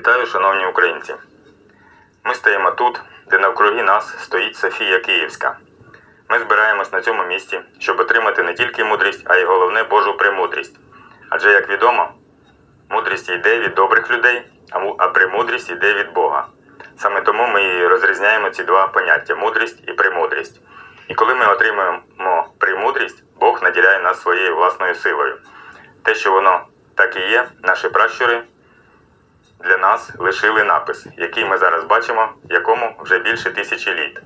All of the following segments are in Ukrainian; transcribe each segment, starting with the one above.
Вітаю, шановні українці! Ми стоїмо тут, де навкруги нас стоїть Софія Київська. Ми збираємось на цьому місці, щоб отримати не тільки мудрість, а й головне Божу премудрість. Адже, як відомо, мудрість йде від добрих людей, а премудрість йде від Бога. Саме тому ми і розрізняємо ці два поняття мудрість і премудрість. І коли ми отримуємо премудрість, Бог наділяє нас своєю власною силою. Те, що воно так і є, наші пращури для нас лишили напис, який ми зараз бачимо, якому вже більше тисячі літ.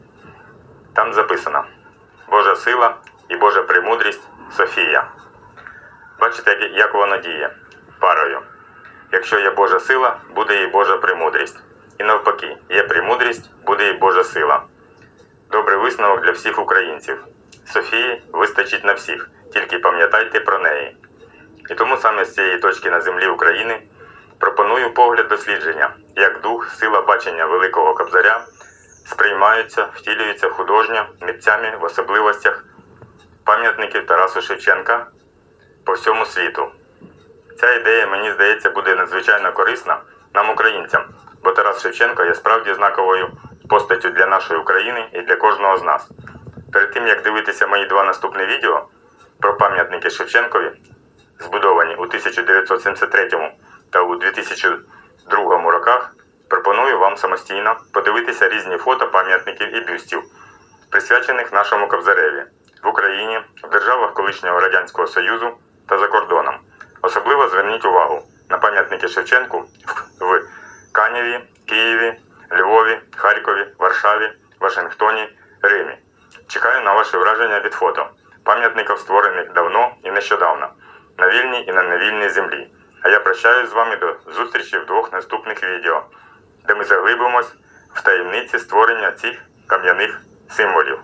Там записано Божа сила і Божа премудрість Софія. Бачите, як- воно діє парою. Якщо є Божа сила, буде і Божа премудрість. І навпаки, є премудрість, буде і Божа сила. Добрий висновок для всіх українців. Софії вистачить на всіх, тільки пам'ятайте про неї. І тому саме з цієї точки на землі України пропоную погляд дослідження, як дух, сила бачення Великого Кобзаря сприймаються, втілюються художньо митцями в особливостях пам'ятників Тарасу Шевченка по всьому світу. Ця ідея, мені здається, буде надзвичайно корисна нам, українцям, бо Тарас Шевченко є справді знаковою постаттю для нашої України і для кожного з нас. Перед тим як дивитися мої два наступні відео про пам'ятники Шевченкові, збудовані у 1973 та у 2002 роках, пропоную вам самостійно подивитися різні фото пам'ятників і бюстів, присвячених нашому Кобзареві в Україні, в державах колишнього Радянського Союзу та за кордоном. Особливо зверніть увагу на пам'ятники Шевченку в Канєві, Києві, Львові, Харкові, Варшаві, Вашингтоні, Римі. Чекаю на ваші враження від фото пам'ятників, створених давно і нещодавно на вільній і на невільній землі. А я прощаюсь з вами до зустрічі в двох наступних відео, де ми заглибимось в таємниці створення цих кам'яних символів.